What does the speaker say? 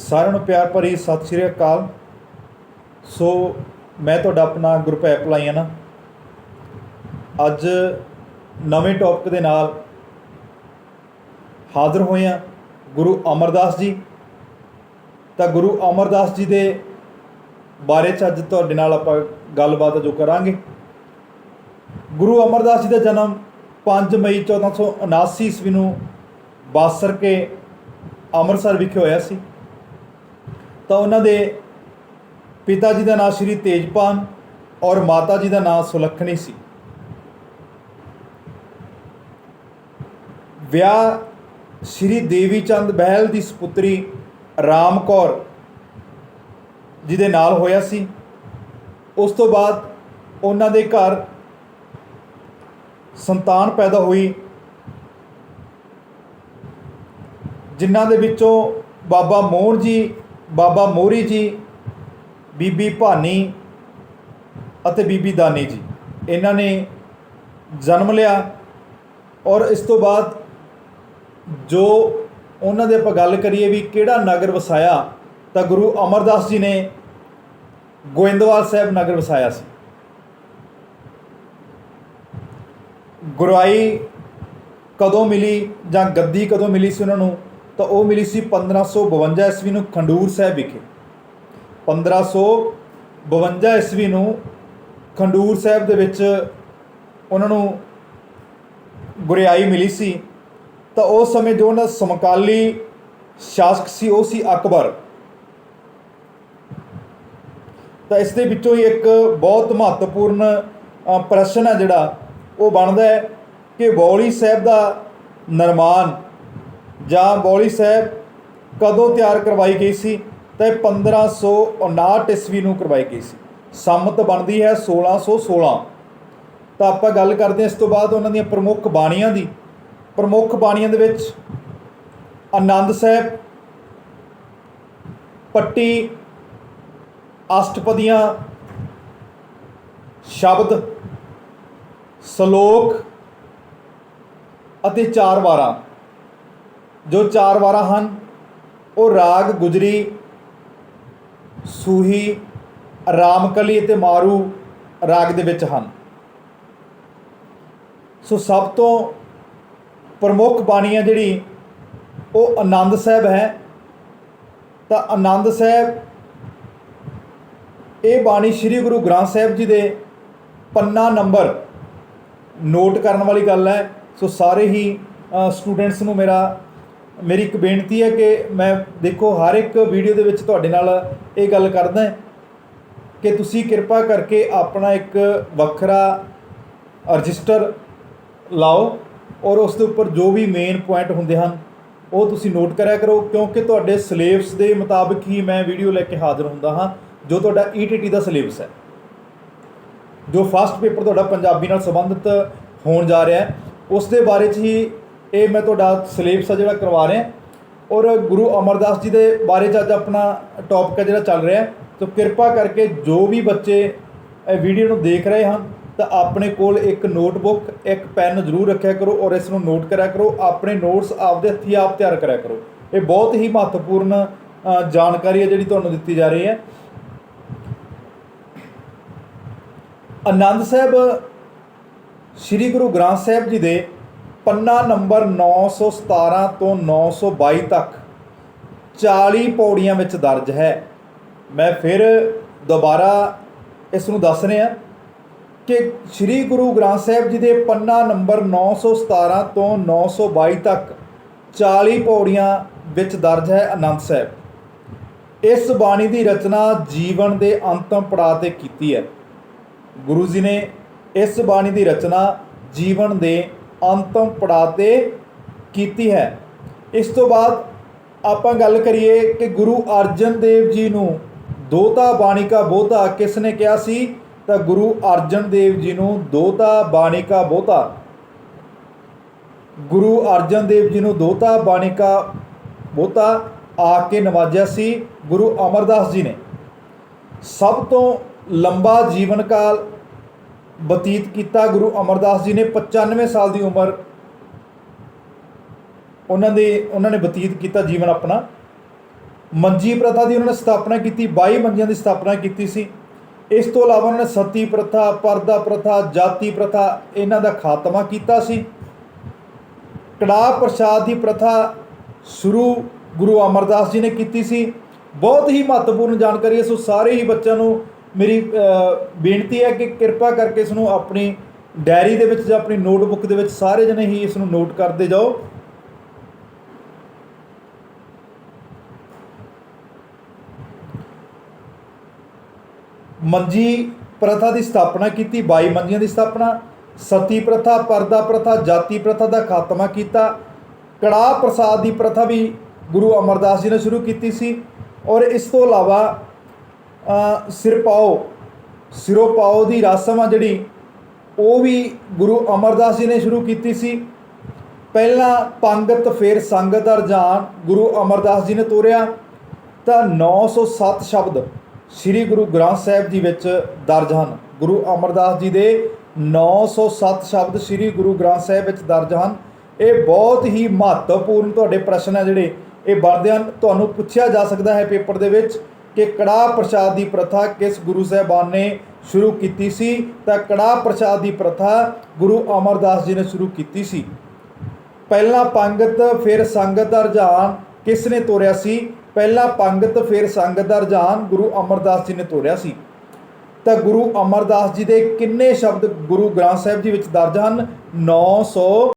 ਸਾਰਿਆਂ ਨੂੰ ਪਿਆਰ ਭਰੀ ਸਤਿ ਸ਼੍ਰੀ ਅਕਾਲ। ਸੋ ਮੈਂ ਤੁਹਾਡਾ ਆਪਣਾ ਗੁਰਭੈਪ ਲਾਈਆਣਾ ਅੱਜ ਨਵੇਂ ਟੌਪਿਕ ਦੇ ਨਾਲ ਹਾਜ਼ਰ ਹੋਏ ਹਾਂ ਗੁਰੂ ਅਮਰਦਾਸ ਜੀ। ਤਾਂ ਗੁਰੂ ਅਮਰਦਾਸ ਜੀ ਦੇ ਬਾਰੇ ਚ ਅੱਜ ਤੁਹਾਡੇ ਨਾਲ ਆਪਾਂ ਗੱਲਬਾਤ ਜੋ ਕਰਾਂਗੇ। ਗੁਰੂ ਅਮਰਦਾਸ ਜੀ ਦਾ ਜਨਮ 5 ਮਈ 1479 ਈਸਵੀ ਨੂੰ ਬਾਸਰ ਕੇ ਅੰਮ੍ਰਿਤਸਰ ਵਿਖੇ ਹੋਇਆ ਸੀ। ਤਾਂ ਉਹਨਾਂ ਦੇ ਪਿਤਾ ਜੀ ਦਾ ਨਾਮ ਸ਼੍ਰੀ ਤੇਜਪਾਨ ਔਰ ਮਾਤਾ ਜੀ ਦਾ ਨਾਮ ਸੁਲੱਖਣੀ ਸੀ। ਵਿਆਹ ਸ਼੍ਰੀ ਦੇਵੀ ਚੰਦ ਬਹਿਲ ਦੀ ਸੁਪੁੱਤਰੀ ਰਾਮ ਕੌਰ ਜੀ ਦੇ ਨਾਲ ਹੋਇਆ ਸੀ। ਉਸ ਤੋਂ ਬਾਅਦ ਉਹਨਾਂ ਦੇ ਘਰ ਸੰਤਾਨ ਪੈਦਾ ਹੋਈ, ਜਿਨ੍ਹਾਂ ਦੇ ਵਿੱਚੋਂ ਬਾਬਾ ਮੋਹਨ ਜੀ ਬਾਬਾ ਮੋਹਰੀ ਜੀ, ਬੀਬੀ ਭਾਨੀ ਅਤੇ ਬੀਬੀ ਦਾਨੀ ਜੀ। ਇਹਨਾਂ ਨੇ ਜਨਮ ਲਿਆ ਔਰ ਇਸ ਤੋਂ ਬਾਅਦ ਜੋ ਉਹਨਾਂ ਦੇ ਆਪਾਂ ਗੱਲ ਕਰੀਏ ਵੀ ਕਿਹੜਾ ਨਗਰ ਵਸਾਇਆ, ਤਾਂ ਗੁਰੂ ਅਮਰਦਾਸ ਜੀ ਨੇ ਗੋਇੰਦਵਾਲ ਸਾਹਿਬ ਨਗਰ ਵਸਾਇਆ ਸੀ। ਗੁਰਾਈ ਕਦੋਂ ਮਿਲੀ ਜਾਂ ਗੱਦੀ ਕਦੋਂ ਮਿਲੀ ਸੀ ਉਹਨਾਂ ਨੂੰ? ਤਾਂ ਉਹ ਮਿਲੀ ਸੀ 1552 ਈਸਵੀ ਨੂੰ ਖੰਡੂਰ ਸਾਹਿਬ ਵਿਖੇ। 1552 ਈਸਵੀ ਨੂੰ ਖੰਡੂਰ ਸਾਹਿਬ ਦੇ ਵਿੱਚ ਉਹਨਾਂ ਨੂੰ ਗੁਰਿਆਈ ਮਿਲੀ ਸੀ। ਤਾਂ ਉਸ ਸਮੇਂ ਜੋ ਉਹਨਾਂ ਦਾ ਸਮਕਾਲੀ ਸ਼ਾਸਕ ਸੀ, ਉਹ ਸੀ ਅਕਬਰ। ਤਾਂ ਇਸ ਦੇ ਵਿੱਚੋਂ ਹੀ ਇੱਕ ਬਹੁਤ ਮਹੱਤਵਪੂਰਨ ਪ੍ਰਸ਼ਨ ਹੈ ਜਿਹੜਾ, ਉਹ ਬਣਦਾ ਹੈ ਕਿ ਬੌਲੀ ਸਾਹਿਬ ਦਾ ਨਿਰਮਾਣ ਜਾਂ ਬੌਲੀ ਸਾਹਿਬ ਕਦੋਂ ਤਿਆਰ ਕਰਵਾਈ ਗਈ ਸੀ ਤਾਂ ਇਹ 1559 ਈਸਵੀ ਨੂੰ ਕਰਵਾਈ ਗਈ ਸੀ। ਸੰਮਤ ਬਣਦੀ ਹੈ 1616 ਤਾਂ ਆਪਾਂ ਗੱਲ ਕਰਦੇ ਹਾਂ ਇਸ ਤੋਂ ਬਾਅਦ ਉਹਨਾਂ ਦੀਆਂ ਪ੍ਰਮੁੱਖ ਬਾਣੀਆਂ ਦੀ। ਪ੍ਰਮੁੱਖ ਬਾਣੀਆਂ ਦੇ ਵਿੱਚ ਆਨੰਦ ਸਾਹਿਬ, ਪੱਟੀ, ਅਸ਼ਟਪਦੀਆਂ, ਸ਼ਬਦ, ਸ਼ਲੋਕ ਅਤੇ ਚਾਰ ਵਾਰਾਂ ਜੋ ਚਾਰ ਵਾਰਾਂ ਹਨ, ਉਹ ਰਾਗ ਗੁਜਰੀ, ਸੂਹੀ, ਰਾਮਕਲੀ ਅਤੇ ਮਾਰੂ ਰਾਗ ਦੇ ਵਿੱਚ ਹਨ। ਸੋ ਸਭ ਤੋਂ ਪ੍ਰਮੁੱਖ ਬਾਣੀ ਹੈ ਜਿਹੜੀ ਉਹ ਆਨੰਦ ਸਾਹਿਬ ਹੈ। ਤਾਂ ਆਨੰਦ ਸਾਹਿਬ, ਇਹ ਬਾਣੀ ਸ੍ਰੀ ਗੁਰੂ ਗ੍ਰੰਥ ਸਾਹਿਬ ਜੀ ਦੇ ਪੰਨਾ ਨੰਬਰ ਨੋਟ ਕਰਨ ਵਾਲੀ ਗੱਲ ਹੈ। ਸੋ ਸਾਰੇ ਹੀ ਸਟੂਡੈਂਟਸ ਨੂੰ ਮੇਰਾ ਮੇਰੀ ਇੱਕ ਬੇਨਤੀ ਹੈ ਕਿ ਮੈਂ ਦੇਖੋ, ਹਰ ਇੱਕ ਵੀਡੀਓ ਦੇ ਵਿੱਚ ਤੁਹਾਡੇ ਨਾਲ ਇਹ ਗੱਲ ਕਰਦਾ ਕਿ ਤੁਸੀਂ ਕਿਰਪਾ ਕਰਕੇ ਆਪਣਾ ਇੱਕ ਵੱਖਰਾ ਰਜਿਸਟਰ ਲਾਓ ਔਰ ਉਸ ਦੇ ਉੱਪਰ ਜੋ ਵੀ ਮੇਨ ਪੁਆਇੰਟ ਹੁੰਦੇ ਹਨ, ਉਹ ਤੁਸੀਂ ਨੋਟ ਕਰਿਆ ਕਰੋ, ਕਿਉਂਕਿ ਤੁਹਾਡੇ ਸਿਲੇਬਸ ਦੇ ਮੁਤਾਬਕ ਹੀ ਮੈਂ ਵੀਡੀਓ ਲੈ ਕੇ ਹਾਜ਼ਰ ਹੁੰਦਾ ਹਾਂ, ਜੋ ਤੁਹਾਡਾ ETT ਦਾ ਸਿਲੇਬਸ ਹੈ, ਜੋ ਫਸਟ ਪੇਪਰ ਤੁਹਾਡਾ ਪੰਜਾਬੀ ਨਾਲ ਸੰਬੰਧਿਤ ਹੋਣ ਜਾ ਰਿਹਾ ਹੈ, ਉਸ ਦੇ ਬਾਰੇ 'ਚ ਹੀ ਇਹ ਮੈਂ ਤੁਹਾਡਾ ਸਿਲੇਬਸ ਆ ਜਿਹੜਾ ਕਰਵਾ ਰਿਹਾ ਔਰ ਗੁਰੂ ਅਮਰਦਾਸ ਜੀ ਦੇ ਬਾਰੇ 'ਚ ਅੱਜ ਆਪਣਾ ਟੌਪਿਕ ਹੈ ਜਿਹੜਾ ਚੱਲ ਰਿਹਾ ਤਾਂ ਕਿਰਪਾ ਕਰਕੇ ਜੋ ਵੀ ਬੱਚੇ ਇਹ ਵੀਡੀਓ ਨੂੰ ਦੇਖ ਰਹੇ ਹਨ, ਤਾਂ ਆਪਣੇ ਕੋਲ ਇੱਕ ਨੋਟਬੁੱਕ ਇੱਕ ਪੈਨ ਜ਼ਰੂਰ ਰੱਖਿਆ ਕਰੋ ਔਰ ਇਸ ਨੂੰ ਨੋਟ ਕਰਿਆ ਕਰੋ। ਆਪਣੇ ਨੋਟਸ ਆਪਦੇ ਹੱਥੀਂ ਆਪ ਤਿਆਰ ਕਰਿਆ ਕਰੋ। ਇਹ ਬਹੁਤ ਹੀ ਮਹੱਤਵਪੂਰਨ ਜਾਣਕਾਰੀ ਹੈ ਜਿਹੜੀ ਤੁਹਾਨੂੰ ਦਿੱਤੀ ਜਾ ਰਹੀ ਹੈ। ਆਨੰਦ ਸਾਹਿਬ, ਸ੍ਰੀ ਗੁਰੂ ਗ੍ਰੰਥ ਸਾਹਿਬ ਜੀ ਦੇ ਪੰਨਾ ਨੰਬਰ 917 ਤੋਂ 922 ਤੱਕ 40 ਪੌੜੀਆਂ ਵਿੱਚ ਦਰਜ ਹੈ। ਮੈਂ ਫਿਰ ਦੁਬਾਰਾ ਇਸ ਨੂੰ ਦੱਸ ਰਿਹਾ ਕਿ ਸ੍ਰੀ ਗੁਰੂ ਗ੍ਰੰਥ ਸਾਹਿਬ ਜੀ ਦੇ ਪੰਨਾ ਨੰਬਰ 917 ਤੋਂ 922 ਤੱਕ 40 ਪੌੜੀਆਂ ਵਿੱਚ ਦਰਜ ਹੈ ਅਨੰਦ ਸਾਹਿਬ। ਇਸ ਬਾਣੀ ਦੀ ਰਚਨਾ ਜੀਵਨ ਦੇ ਅੰਤਮ ਪੜਾਅ ਤੇ ਕੀਤੀ ਹੈ। ਗੁਰੂ ਜੀ ਨੇ ਇਸ ਬਾਣੀ ਦੀ ਰਚਨਾ ਜੀਵਨ ਦੇ ਅੰਤਮ ਪੜਾਅ ਤੇ ਕੀਤੀ ਹੈ। ਇਸ ਤੋਂ ਬਾਅਦ ਆਪਾਂ ਗੱਲ ਕਰੀਏ ਕਿ ਗੁਰੂ ਅਰਜਨ ਦੇਵ ਜੀ ਨੂੰ ਦੋਤਾ ਬਾਣੀ ਕਾ ਬੋਧਾ ਕਿਸ ਨੇ ਕਿਹਾ ਸੀ? ਤਾਂ ਗੁਰੂ ਅਰਜਨ ਦੇਵ ਜੀ ਨੂੰ ਦੋਤਾ ਬਾਣੀ ਕਾ ਬੋਧਾ। ਗੁਰੂ ਅਰਜਨ ਦੇਵ ਜੀ ਨੂੰ ਦੋਤਾ ਬਾਣੀ ਕਾ ਬੋਧਾ ਆ ਕੇ ਨਵਾਜਿਆ ਸੀ ਗੁਰੂ ਅਮਰਦਾਸ ਜੀ ਨੇ। ਸਭ ਤੋਂ ਲੰਬਾ ਜੀਵਨ ਕਾਲ ਬਤੀਤ ਕੀਤਾ। ਗੁਰੂ ਅਮਰਦਾਸ ਜੀ ਨੇ 95 ਸਾਲ ਦੀ ਉਮਰ ਉਹਨਾਂ ਦੇ, ਉਹਨਾਂ ਨੇ ਬਤੀਤ ਕੀਤਾ ਜੀਵਨ ਆਪਣਾ। ਮੰਜੀ ਪ੍ਰਥਾ ਦੀ ਉਹਨਾਂ ਨੇ ਸਥਾਪਨਾ ਕੀਤੀ 22 ਮੰਜੀਆਂ ਦੀ ਸਥਾਪਨਾ ਕੀਤੀ ਸੀ। ਇਸ ਤੋਂ ਇਲਾਵਾ ਉਹਨਾਂ ਨੇ ਸਤੀ ਪ੍ਰਥਾ, ਪਰਦਾ ਪ੍ਰਥਾ, ਜਾਤੀ ਪ੍ਰਥਾ, ਇਹਨਾਂ ਦਾ ਖਾਤਮਾ ਕੀਤਾ ਸੀ। ਕੜਾਹ ਪ੍ਰਸ਼ਾਦ ਦੀ ਪ੍ਰਥਾ ਸ਼ੁਰੂ ਗੁਰੂ ਅਮਰਦਾਸ ਜੀ ਨੇ ਕੀਤੀ ਸੀ। ਬਹੁਤ ਹੀ ਮਹੱਤਵਪੂਰਨ ਜਾਣਕਾਰੀ ਹੈ। ਸੋ ਸਾਰੇ ਹੀ ਬੱਚਿਆਂ ਨੂੰ ਮੇਰੀ ਬੇਨਤੀ ਹੈ ਕਿ ਕਿਰਪਾ ਕਰਕੇ ਇਸ ਨੂੰ ਆਪਣੀ ਡਾਇਰੀ ਦੇ ਵਿੱਚ ਜਾਂ ਆਪਣੀ ਨੋਟਬੁੱਕ ਦੇ ਵਿੱਚ ਸਾਰੇ ਜਣੇ ਹੀ ਇਸ ਨੂੰ ਨੋਟ ਕਰਦੇ ਜਾਓ। ਮੰਜੀ ਪ੍ਰਥਾ ਦੀ ਸਥਾਪਨਾ ਕੀਤੀ 22 ਮੰਜੀਆਂ ਦੀ ਸਥਾਪਨਾ, ਸਤੀ ਪ੍ਰਥਾ, ਪਰਦਾ ਪ੍ਰਥਾ, ਜਾਤੀ ਪ੍ਰਥਾ ਦਾ ਖਾਤਮਾ ਕੀਤਾ। ਕੜਾਹ ਪ੍ਰਸਾਦ ਦੀ ਪ੍ਰਥਾ ਵੀ ਗੁਰੂ ਅਮਰਦਾਸ ਜੀ ਨੇ ਸ਼ੁਰੂ ਕੀਤੀ ਸੀ। ਔਰ ਇਸ ਤੋਂ ਇਲਾਵਾ ਸਿਰ ਪਾਓ, ਸਿਰੋ ਪਾਓ ਦੀ ਰਸਮ ਆ ਜਿਹੜੀ, ਉਹ ਵੀ ਗੁਰੂ ਅਮਰਦਾਸ ਜੀ ਨੇ ਸ਼ੁਰੂ ਕੀਤੀ ਸੀ। ਪਹਿਲਾਂ ਪੰਗਤ, ਫਿਰ ਸੰਗਤ ਦਾ ਰੁਝਾਨ ਗੁਰੂ ਅਮਰਦਾਸ ਜੀ ਨੇ ਤੋਰਿਆ। ਤਾਂ 907 ਸ਼ਬਦ ਸ੍ਰੀ ਗੁਰੂ ਗ੍ਰੰਥ ਸਾਹਿਬ ਜੀ ਵਿੱਚ ਦਰਜ ਹਨ। ਗੁਰੂ ਅਮਰਦਾਸ ਜੀ ਦੇ 907 ਸ਼ਬਦ ਸ੍ਰੀ ਗੁਰੂ ਗ੍ਰੰਥ ਸਾਹਿਬ ਵਿੱਚ ਦਰਜ ਹਨ। ਇਹ ਬਹੁਤ ਹੀ ਮਹੱਤਵਪੂਰਨ ਤੁਹਾਡੇ ਪ੍ਰਸ਼ਨ ਹੈ ਜਿਹੜੇ ਇਹ ਬਣਦੇ ਹਨ। ਤੁਹਾਨੂੰ ਪੁੱਛਿਆ ਜਾ ਸਕਦਾ ਹੈ ਪੇਪਰ ਦੇ ਵਿੱਚ ਕਿ ਕੜਾਹ ਪ੍ਰਸ਼ਾਦ ਦੀ ਪ੍ਰਥਾ ਕਿਸ ਗੁਰੂ ਸਾਹਿਬਾਨ ਨੇ ਸ਼ੁਰੂ ਕੀਤੀ ਸੀ, ਤਾਂ ਕੜਾਹ ਪ੍ਰਸ਼ਾਦ ਦੀ ਪ੍ਰਥਾ ਗੁਰੂ ਅਮਰਦਾਸ ਜੀ ਨੇ ਸ਼ੁਰੂ ਕੀਤੀ ਸੀ। ਪਹਿਲਾਂ ਪੰਗਤ, ਫਿਰ ਸੰਗਤ ਦਾ ਰੁਝਾਨ ਕਿਸ ਨੇ ਤੋਰਿਆ ਸੀ? ਪਹਿਲਾਂ ਪੰਗਤ, ਫਿਰ ਸੰਗਤ ਦਾ ਰੁਝਾਨ ਗੁਰੂ ਅਮਰਦਾਸ ਜੀ ਨੇ ਤੋਰਿਆ ਸੀ। ਤਾਂ ਗੁਰੂ ਅਮਰਦਾਸ ਜੀ ਦੇ ਕਿੰਨੇ ਸ਼ਬਦ ਗੁਰੂ ਗ੍ਰੰਥ ਸਾਹਿਬ ਜੀ ਵਿੱਚ ਦਰਜ ਹਨ? 900